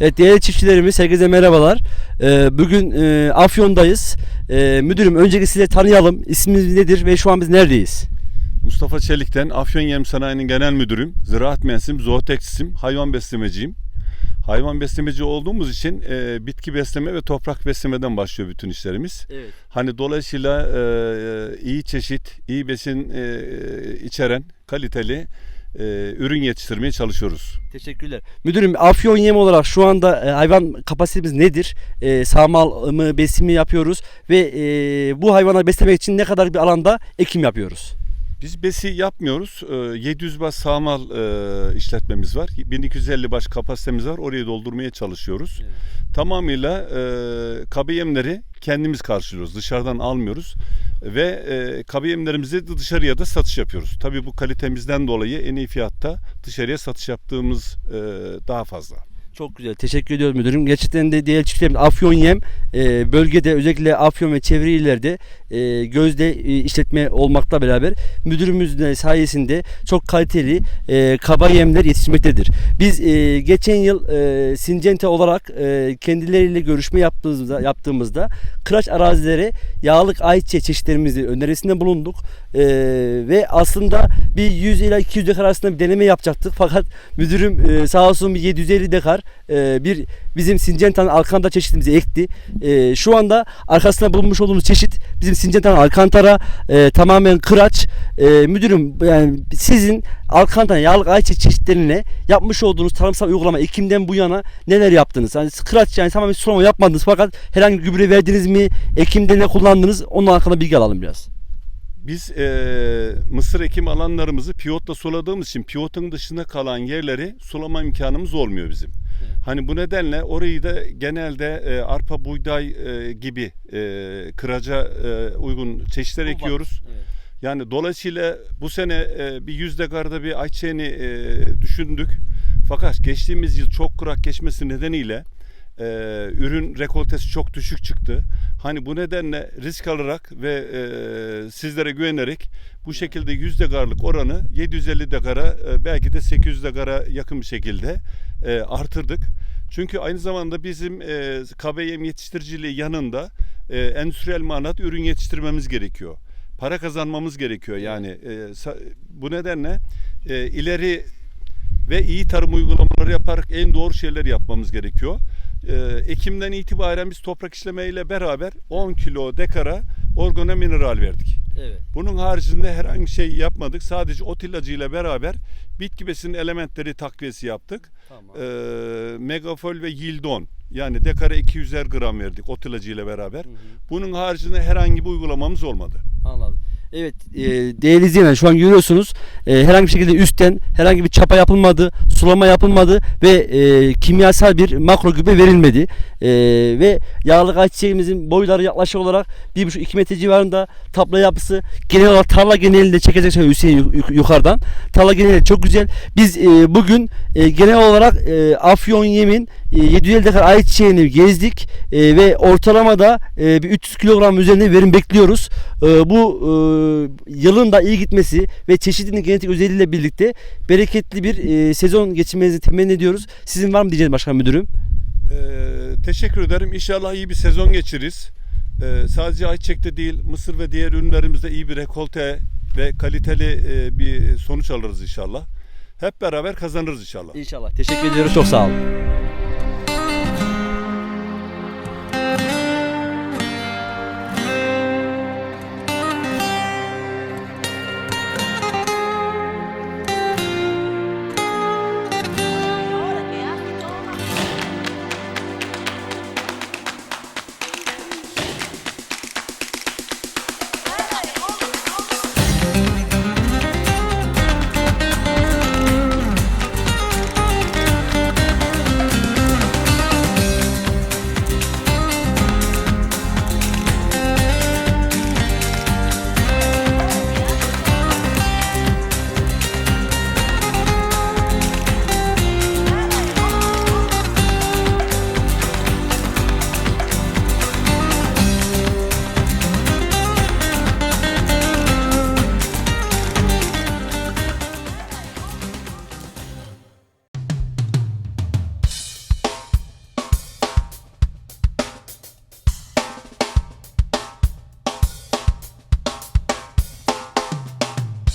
Evet değerli çiftçilerimiz herkese merhabalar. Ee, bugün e, Afyon'dayız. Ee, müdürüm öncelikle size tanıyalım. İsminiz nedir ve şu an biz neredeyiz? Mustafa Çelik'ten Afyon Yem Sanayi'nin genel müdürüm, ziraat mühendisim, zootekstisim, hayvan beslemeciyim. Hayvan beslemeci olduğumuz için e, bitki besleme ve toprak beslemeden başlıyor bütün işlerimiz. Evet. Hani dolayısıyla e, iyi çeşit, iyi besin e, içeren, kaliteli e, ürün yetiştirmeye çalışıyoruz. Teşekkürler. Müdürüm Afyon Yem olarak şu anda e, hayvan kapasitemiz nedir? E, sağmal mı, besin mi yapıyoruz ve e, bu hayvanları beslemek için ne kadar bir alanda ekim yapıyoruz? Biz besi yapmıyoruz. E, 700 baş sağmal e, işletmemiz var. 1250 baş kapasitemiz var. Orayı doldurmaya çalışıyoruz. Tamamıyla e, kabe yemleri kendimiz karşılıyoruz. Dışarıdan almıyoruz. Ve e, kabe yemlerimizi de dışarıya da satış yapıyoruz. Tabii bu kalitemizden dolayı en iyi fiyatta dışarıya satış yaptığımız e, daha fazla. Çok güzel. Teşekkür ediyorum müdürüm. Gerçekten de diğer çiftçilerimiz Afyon Yem e, bölgede özellikle Afyon ve çevre illerde e, gözde e, işletme olmakla beraber müdürümüzün de sayesinde çok kaliteli e, kaba yemler yetişmektedir. Biz e, geçen yıl e, Sincente olarak e, kendileriyle görüşme yaptığımızda yaptığımızda kıraç arazilere yağlık ayçiçeği çeşitlerimizi önerisinde bulunduk. E, ve aslında bir 100 ila 200 dekar arasında bir deneme yapacaktık. Fakat müdürüm e, sağ olsun bir 750 dekar e, bir bizim Sincentan Alkantara çeşitimizi ekti. E, şu anda arkasında bulunmuş olduğumuz çeşit bizim Sincentan Alkantara e, tamamen kıraç. E, müdürüm yani sizin Alkantara yağlık ayçiçeği çeşitlerine yapmış olduğunuz tarımsal uygulama Ekim'den bu yana neler yaptınız? Yani kıraç yani tamamen sulama yapmadınız fakat herhangi gübre verdiniz mi? Ekim'de ne kullandınız? Onun hakkında bilgi alalım biraz. Biz e, mısır ekim alanlarımızı piyotla suladığımız için piyotun dışında kalan yerleri sulama imkanımız olmuyor bizim. Hani bu nedenle orayı da genelde e, arpa, buğday e, gibi e, kıraca e, uygun çeşitler ekiyoruz. Yani dolayısıyla bu sene e, bir yüzde garda bir ayçiçeğini e, düşündük. Fakat geçtiğimiz yıl çok kurak geçmesi nedeniyle e, ürün rekoltesi çok düşük çıktı. Hani bu nedenle risk alarak ve e, sizlere güvenerek bu şekilde yüzde garlık oranı 750 dekara e, belki de 800 dekara yakın bir şekilde e, artırdık. Çünkü aynı zamanda bizim e, KBM yetiştiriciliği yanında e, endüstriyel manat ürün yetiştirmemiz gerekiyor. Para kazanmamız gerekiyor yani. E, bu nedenle e, ileri ve iyi tarım uygulamaları yaparak en doğru şeyler yapmamız gerekiyor. Ee, Ekim'den itibaren biz toprak işleme ile beraber 10 kilo dekara organo mineral verdik. Evet. Bunun haricinde herhangi bir şey yapmadık. Sadece ot ilacıyla beraber bitki besin elementleri takviyesi yaptık. Tamam. Ee, megafol ve yildon yani dekara 200'er gram verdik ot ilacıyla beraber. Bunun haricinde herhangi bir uygulamamız olmadı. Anladım. Evet e, değerli izleyenler şu an görüyorsunuz e, herhangi bir şekilde üstten herhangi bir çapa yapılmadı, sulama yapılmadı ve e, kimyasal bir makro gübre verilmedi. E, ve yağlık ayçiçeğimizin boyları yaklaşık olarak 1,5-2 metre civarında tablo yapısı genel olarak tarla genelinde çekecek şöyle Hüseyin yuk- yukarıdan. Tarla geneli çok güzel. Biz e, bugün e, genel olarak e, Afyon Yem'in 750 dekar ayçiçeğini gezdik e, ve ortalamada e, bir 300 kilogram üzerinde verim bekliyoruz. E, bu e, yılın da iyi gitmesi ve çeşidinin genetik özelliğiyle birlikte bereketli bir e, sezon geçirmenizi temenni ediyoruz. Sizin var mı diyeceğiniz başkan müdürüm? Ee, teşekkür ederim. İnşallah iyi bir sezon geçiririz. Ee, sadece ayçiçekte değil, mısır ve diğer ürünlerimizde iyi bir rekolte ve kaliteli e, bir sonuç alırız inşallah. Hep beraber kazanırız inşallah. İnşallah. Teşekkür ediyoruz. Çok sağ olun.